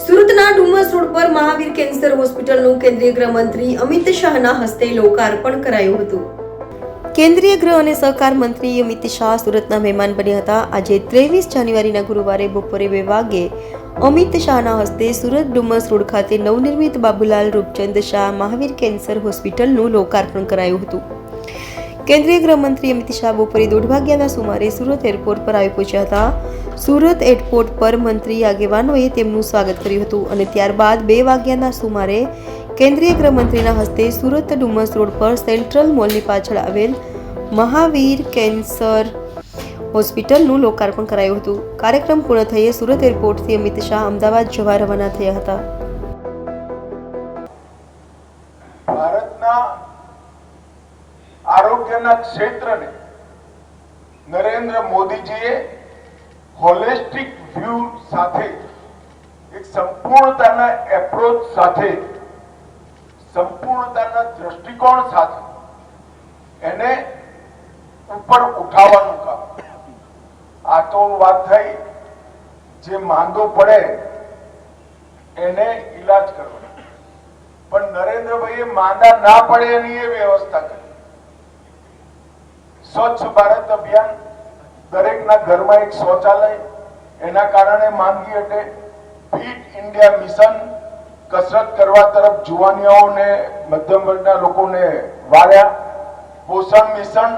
સુરતના ડુમસ રોડ પર મહાવીર કેન્સર હોસ્પિટલનું કેન્દ્રીય ગૃહમંત્રી અમિત શાહના હસ્તે લોકાર્પણ કરાયું હતું. કેન્દ્રીય ગૃહ અને સહકાર મંત્રી અમિત શાહ સુરતના મહેમાન બન્યા હતા. આજે ત્રેવીસ જાન્યુઆરીના ગુરુવારે બપોરે બે વાગે અમિત શાહના હસ્તે સુરત ડુમસ રોડ ખાતે નવનિર્મિત બાબુલાલ રૂપચંદ શાહ મહાવીર કેન્સર હોસ્પિટલનું લોકાર્પણ કરાયું હતું. કેન્દ્રીય ગૃહમંત્રી અમિત શાહ બપોરે દોઢ વાગ્યાના સુમારે સુરત એરપોર્ટ પર આવી પહોંચ્યા હતા. સુરત એરપોર્ટ પર મંત્રી આગેવાનોએ તેમનું સ્વાગત કર્યું હતું અને ત્યારબાદ બે વાગ્યાના સુમારે કેન્દ્રીય ગૃહમંત્રીના હસ્તે સુરત ડુમસ રોડ પર સેન્ટ્રલ મોલની પાછળ આવેલ મહાવીર કેન્સર હોસ્પિટલનું લોકાર્પણ કરાયું હતું. કાર્યક્રમ પૂર્ણ થઈએ સુરત એરપોર્ટથી અમિત શાહ અમદાવાદ જવા રવાના થયા હતા. આરોગ્યના ક્ષેત્રને નરેન્દ્ર મોદીજીએ હોલિસ્ટિક વ્યૂ સાથે, એક સંપૂર્ણતાના એપ્રોચ સાથે, સંપૂર્ણતાના દ્રષ્ટિકોણ સાથે એને ઉપર ઉઠાવવાનું કામ. આ તો વાત થઈ, જે માંદો પડે એને ઈલાજ કરવાનો. પણ નરેન્દ્રભાઈએ માંદા ના પડે એની એ વ્યવસ્થા કરી. સ્વચ્છ ભારત અભિયાન દરેકના ઘરમાં એક શૌચાલય, એના કારણે માંદગી હટે ફિટ ઇન્ડિયા મિશન કસરત કરવા તરફ જુવાનીઓને, મધ્યમ વર્ગના લોકોને વાળ્યા. પોષણ મિશન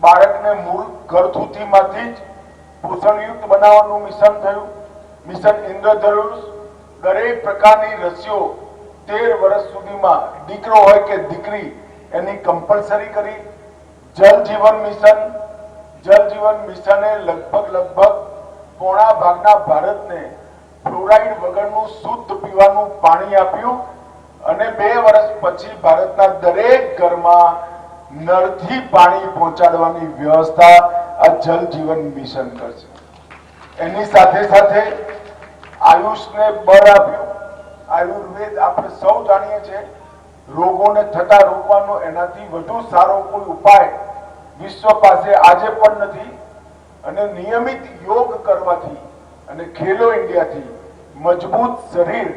બાળકને મૂળ ઘરથુથીમાંથી જ પોષણયુક્ત બનાવવાનું મિશન થયું. મિશન ઇન્દ્રધનુષ દરેક પ્રકારની રસીઓ તેર વર્ષ સુધીમાં દીકરો હોય કે દીકરી એની કમ્પલસરી કરી. જલ જીવન મિશન, જલ જીવન મિશને લગભગ લગભગ પોણા ભાગના ભારતને ફ્લોરાઇડ વગરનું શુદ્ધ પીવાનું પાણી આપ્યું અને બે વર્ષ પછી ભારતના દરેક ઘરમાં નળથી પાણી પહોંચાડવાની વ્યવસ્થા આ જલ જીવન મિશન કરશે. એની સાથે સાથે આયુષને બળ આપ્યું. આયુર્વેદ આપણે સૌ જાણીએ છીએ રોગોને થતા રોકવાનો એનાથી વધુ સારો કોઈ ઉપાય વિશ્વ પાસે આજે પણ નથી અને નિયમિત યોગ કરવાથી અને ખેલો ઇન્ડિયાથી મજબૂત શરીર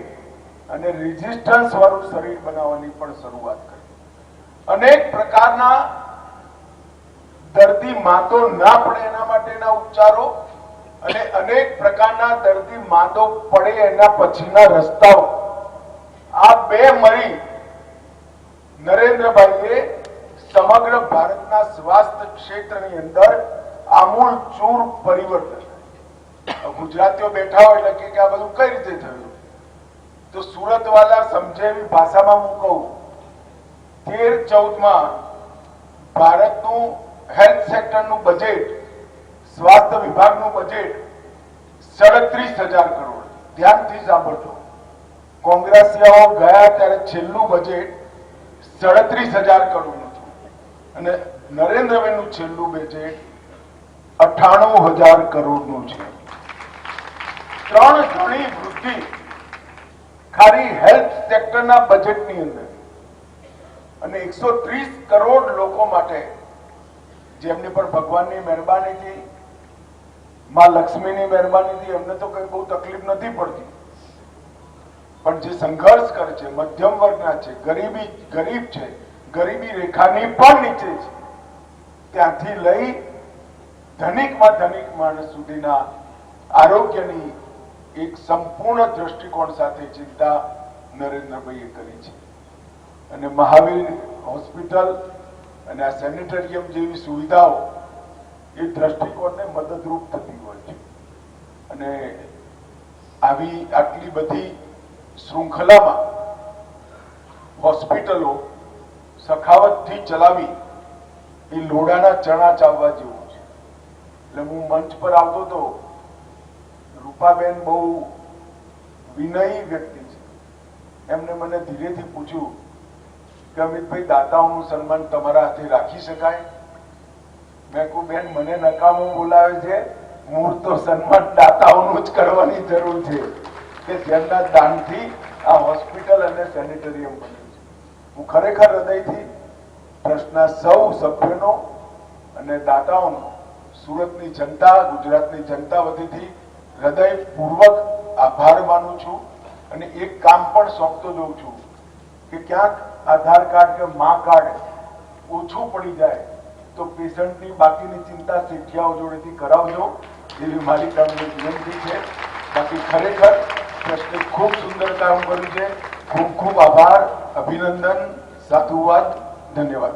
અને રેઝિસ્ટન્સ વાળું શરીર બનાવવાની પણ શરૂઆત કરી. અનેક પ્રકારના દર્દી માતો ના પડે એના માટેના ઉપચારો અને અનેક પ્રકારના દર્દી માતો પડે એના પછીના રસ્તાઓ. આ બે મળી નરેન્દ્રભાઈએ સમગ્ર ભારતના સ્વાસ્થ્ય ક્ષેત્રની અંદર આમૂલ ચૂર પરિવર્તન ગુજરાતીઓ બેઠા હોય એટલે કે આ બધું કઈ રીતે થયું? તો સુરત વાળા સમજે એવી ભાષામાં હું કહું, તેર ચૌદમાં ભારતનું હેલ્થ સેક્ટરનું બજેટ સ્વાસ્થ્ય વિભાગનું બજેટ સડત્રીસ હજાર કરોડ. ધ્યાનથી સાંભળજો. કોંગ્રેસીઓ ગયા ત્યારે છેલ્લું બજેટ સાડત્રીસ હજાર કરોડનું હતું. અને નરેન્દ્રભાઈનું છેલ્લું બજેટ અઠાણું હજાર કરોડનું છે. ત્રણ ગણી વૃદ્ધિ ખાલી હેલ્થ સેક્ટરના બજેટની અંદર. અને એકસો ત્રીસ કરોડ લોકો માટે, જેમની પર ભગવાનની મહેરબાનીથી માં લક્ષ્મીની મહેરબાનીથી એમને તો કઈ બહુ તકલીફ નથી પડતી. પણ જે સંઘર્ષ કરે છે, મધ્યમ વર્ગના છે, ગરીબી, ગરીબ છે, ગરીબી રેખાની પણ નીચે છે. ત્યાંથી લઈ ધનિકમાં ધનિક માણસ સુધીના આરોગ્યની એક સંપૂર્ણ દ્રષ્ટિકોણ સાથે ચિંતા નરેન્દ્રભાઈએ કરી છે. અને મહાવીર હોસ્પિટલ અને આ સેનિટરિયમ જેવી સુવિધાઓ એ દ્રષ્ટિકોણને મદદરૂપ થતી હોય છે. અને આવી આટલી બધી શૃંખલામાં હોસ્પિટલો સખાવતથી ચલાવી એ લોડાના ચણા ચાવવા જેવું છે. એટલે હું મંચ પર આવતો તો રૂપાબેન બહુ વિનયી વ્યક્તિ છે. એમને મને ધીરેથી પૂછ્યું કે અમિતભાઈ, દાતાઓનું સન્માન તમારા હાથે રાખી શકાય? મેં કહું બેન, મને નકામું બોલાવે છે. મૂળ તો સન્માન દાતાઓનું જ કરવાની જરૂર છે. કે જેમના દાનથી આ હોસ્પિટલ અને સેનેટોરિયમ બન્યું છે. હું ખરેખર હૃદયથી ટ્રસ્ટના સૌ સભ્યોનો અને દાતાઓનો સુરતની જનતા, ગુજરાતની જનતા વતીથી હૃદયપૂર્વક આભાર માનું છું અને એક કામ પણ સોંપતો જોઉં છું કે ક્યાંક આધાર કાર્ડ કે મા કાર્ડ ઓછું પડી જાય તો પેશન્ટની બાકીની ચિંતા શીખ્યાઓ જોડેથી કરાવજો એવી મારી તમને વિનંતી છે. બાકી ખરેખર ટ્રસ્ટની ખૂબ સુંદર કામ કર્યું છે. ખૂબ ખૂબ આભાર અભિનંદન સાધુવાદ ધન્યવાદ.